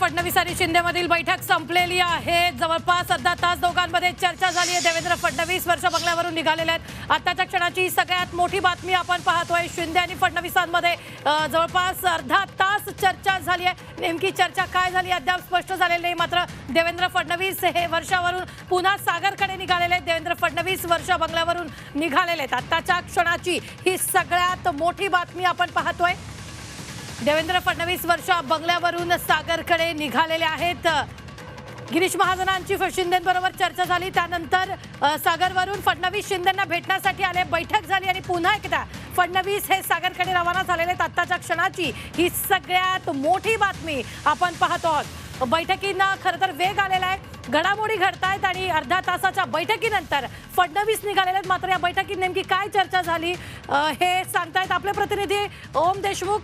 फडणवीस आणि शिंदेमधील बैठक संपलेली आहे. जवळपास अर्धा तास दोघांमध्ये चर्चा झाली आहे. देवेंद्र फडणवीस वर्ष बंगल्यावरून निघालेले आहेत. आताच्या क्षणाची सगळ्यात मोठी बातमी आपण पाहतोय. शिंदे आणि फडणवीसांमध्ये जवळपास अर्धा तास चर्चा झाली आहे. नेमकी चर्चा काय झाली अद्याप स्पष्ट झालेली नाही. मात्र देवेंद्र फडणवीस हे वर्षावरून पुन्हा सागरकडे निघालेले आहेत. देवेंद्र फडणवीस वर्ष बंगल्यावरून निघालेले आहेत. आताच्या क्षणाची ही सगळ्यात मोठी बातमी आपण पाहतोय. देवेंद्र फडणवीस वर्षा बंगल्यावरून सागरकडे निघालेले आहेत. गिरीश महाजनांची शिंदेबरोबर चर्चा झाली. त्यानंतर सागरवरून फडणवीस शिंदेना भेटण्यासाठी आले. बैठक झाली आणि पुन्हा एकदा फडणवीस हे सागरकडे रवाना झालेले आहेत. आत्ताच्या क्षणाची ही सगळ्यात मोठी बातमी आपण पाहतो आहोत. बैठकींना खरं तर वेग आलेला आहे. घडामोडी घडतायत आणि अर्ध्या तासाच्या बैठकीनंतर फडणवीस निघालेले आहेत. मात्र या बैठकीत नेमकी काय चर्चा झाली? हे सांगतायत आपले प्रतिनिधी ओम देशमुख.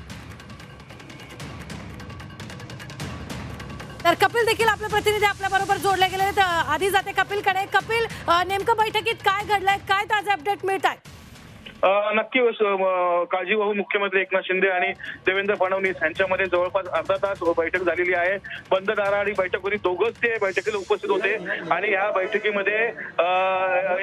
तर कपिल देखील आपले प्रतिनिधी आपल्या बरोबर जोडले गेले आहेत. आधी जाते कपिलकडे. कपिल नेमकं बैठकीत काय घडलंय? काय ताजे अपडेट मिळत आहे नक्की काळजीवाहू मुख्यमंत्री एकनाथ शिंदे आणि देवेंद्र फडणवीस यांच्यामध्ये जवळपास अर्धा तास बैठक झालेली आहे. बंद आणि बैठक होती दोघंच ते बैठकीला उपस्थित होते. आणि या बैठकीमध्ये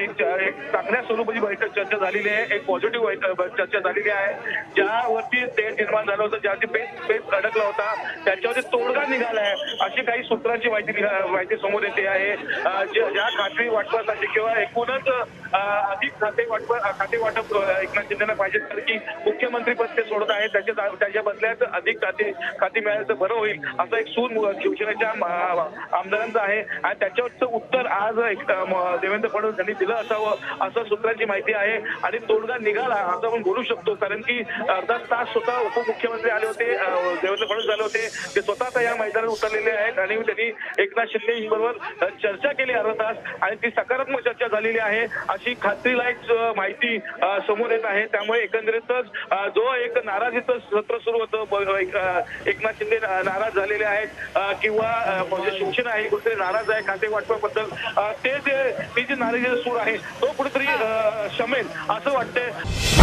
एक चांगल्या स्वरूपाची बैठक चर्चा झालेली आहे. एक पॉझिटिव्ह चर्चा झालेली आहे. ज्यावरती ते निर्माण झालं होतं ज्यावरती बेस बेस अडकला होता त्याच्यावरती तोडगा निघाला आहे. अशी काही सूत्रांची माहिती माहिती समोर येते आहे. ज्या ज्या खाते वाटपासाठी किंवा एकूणच अधिक खाते वाटप खाते वाटप एकनाथ शिंदेना पाहिजे तर की मुख्यमंत्री पद ते सोडत आहेत. त्याच्या त्याच्या बदल्यात अधिक खाती खाती मिळालं तर बरं होईल. असं एक सूर शिवसेनेच्या आमदारांचं आहे. आणि त्याच्यावरचं उत्तर आज एक- देवेंद्र फडणवीस यांनी दिलं असावं असं सूत्रांची माहिती आहे. आणि तोडगा निघाला असं आपण बोलू शकतो. कारण की अर्धा तास स्वतः उपमुख्यमंत्री आले होते देवेंद्र फडणवीस आले होते. ते स्वतः या मैदानात उतरलेले आहेत. आणि त्यांनी एकनाथ शिंदे बरोबर चर्चा केली अर्धा तास. आणि ती सकारात्मक चर्चा झालेली आहे. अशी खात्रीलायक माहिती समोर येत आहे. त्यामुळे एकंदरीतच जो एक नाराजीचं सत्र सुरू होतं एक, एकनाथ शिंदे नाराज झालेले आहेत किंवा म्हणजे शिवसेना आहे कुठेतरी नाराज आहे खाते वाटपाबद्दल ते जे ती जी नाराजीचा सूर आहे तो कुठेतरी शमेल असं वाटतंय.